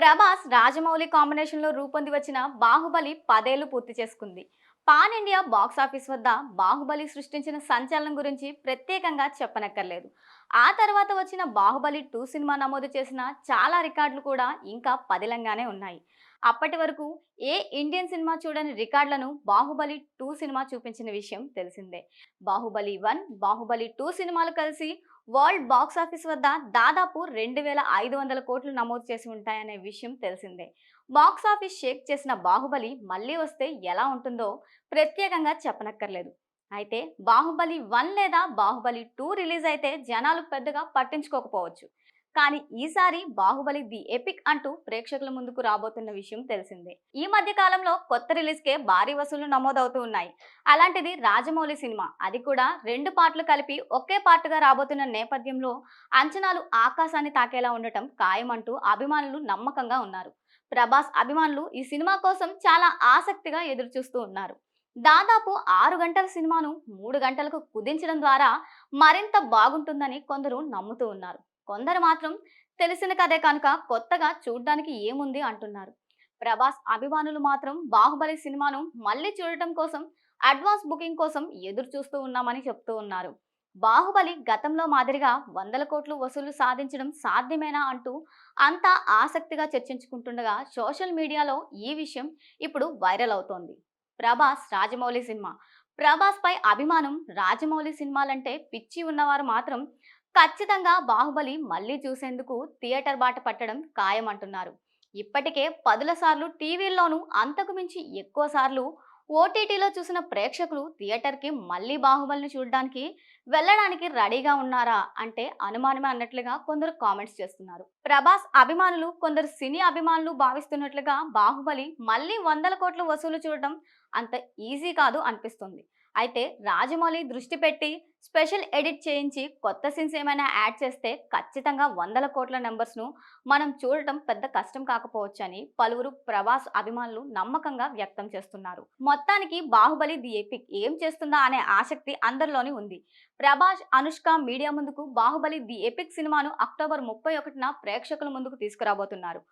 ప్రభాస్ రాజమౌళి కాంబినేషన్లో రూపొంది వచ్చిన బాహుబలి పదేళ్ళు పూర్తి చేసుకుంది. పాన్ ఇండియా బాక్స్ ఆఫీస్ వద్ద బాహుబలి సృష్టించిన సంచలనం గురించి ప్రత్యేకంగా చెప్పనక్కర్లేదు. ఆ తర్వాత వచ్చిన బాహుబలి టూ సినిమా నమోదు చేసిన చాలా రికార్డులు కూడా ఇంకా పదిలంగానే ఉన్నాయి. అప్పటి వరకు ఏ ఇండియన్ సినిమా చూడని రికార్డులను బాహుబలి టూ సినిమా చూపించిన విషయం తెలిసిందే. బాహుబలి వన్ బాహుబలి టూ సినిమాలు కలిసి వరల్డ్ బాక్స్ ఆఫీస్ వద్ద దాదాపు రెండు వేల ఐదు వందల కోట్లు నమోదు చేసి ఉంటాయనే విషయం తెలిసిందే. బాక్స్ ఆఫీస్ షేక్ చేసిన బాహుబలి మళ్ళీ వస్తే ఎలా ఉంటుందో ప్రత్యేకంగా చెప్పనక్కర్లేదు. అయితే బాహుబలి వన్ లేదా బాహుబలి టూ రిలీజ్ అయితే జనాలు పెద్దగా పట్టించుకోకపోవచ్చు. కానీ ఈసారి బాహుబలి ది ఎపిక్ అంటూ ప్రేక్షకుల ముందుకు రాబోతున్న విషయం తెలిసిందే. ఈ మధ్య కాలంలో కొత్త రిలీజ్కే భారీ వసూళ్ళు నమోదవుతూ ఉన్నాయి. అలాంటిది రాజమౌళి సినిమా అది కూడా రెండు పార్ట్లు కలిపి ఒకే పార్ట్గా రాబోతున్న నేపథ్యంలో అంచనాలు ఆకాశాన్ని తాకేలా ఉండటం ఖాయమంటూ అభిమానులు నమ్మకంగా ఉన్నారు. ప్రభాస్ అభిమానులు ఈ సినిమా కోసం చాలా ఆసక్తిగా ఎదురుచూస్తూ ఉన్నారు. దాదాపు ఆరు గంటల సినిమాను మూడు గంటలకు కుదించడం ద్వారా మరింత బాగుంటుందని కొందరు నమ్ముతూ ఉన్నారు. కొందరు మాత్రం తెలిసిన కథే కనుక కొత్తగా చూడ్డానికి ఏముంది అంటున్నారు. ప్రభాస్ అభిమానులు మాత్రం బాహుబలి సినిమాను మళ్ళీ చూడటం కోసం అడ్వాన్స్ బుకింగ్ కోసం ఎదురు చూస్తూ ఉన్నామని చెప్తూ ఉన్నారు. బాహుబలి గతంలో మాదిరిగా వందల కోట్లు వసూలు సాధించడం సాధ్యమేనా అంటూ అంతా ఆసక్తిగా చర్చించుకుంటుండగా సోషల్ మీడియాలో ఈ విషయం ఇప్పుడు వైరల్ అవుతోంది. ప్రభాస్ రాజమౌళి సినిమా. ప్రభాస్ పై అభిమానం రాజమౌళి సినిమాలంటే పిచ్చి ఉన్నవారు మాత్రం ఖచ్చితంగా బాహుబలి మళ్ళీ చూసేందుకు థియేటర్ బాట పట్టడం ఖాయమంటున్నారు. ఇప్పటికే పదుల సార్లు టీవీల్లోనూ అంతకు మించి ఎక్కువ సార్లు ఓటీటీలో చూసిన ప్రేక్షకులు థియేటర్కి మళ్ళీ బాహుబలిని చూడడానికి వెళ్ళడానికి రెడీగా ఉన్నారా అంటే అనుమానమే అన్నట్లుగా కొందరు కామెంట్స్ చేస్తున్నారు. ప్రభాస్ అభిమానులు కొందరు సినీ అభిమానులు భావిస్తున్నట్లుగా బాహుబలి మళ్ళీ వందల కోట్లు వసూలు చూడడం అంత ఈజీ కాదు అనిపిస్తుంది. అయితే రాజమౌళి దృష్టి పెట్టి స్పెషల్ ఎడిట్ చేయించి కొత్త సీన్స్ ఏమైనా యాడ్ చేస్తే ఖచ్చితంగా వందల కోట్ల నెంబర్స్ను మనం చూడటం పెద్ద కష్టం కాకపోవచ్చు అని పలువురు ప్రభాస్ అభిమానులు నమ్మకంగా వ్యక్తం చేస్తున్నారు. మొత్తానికి బాహుబలి ది ఎపిక్ ఏం చేస్తుందా అనే ఆసక్తి అందరిలోని ఉంది. ప్రభాస్ అనుష్క మీడియా ముందుకు బాహుబలి ది ఎపిక్ సినిమాను అక్టోబర్ ముప్పై ఒకటిన ప్రేక్షకుల ముందుకు తీసుకురాబోతున్నారు.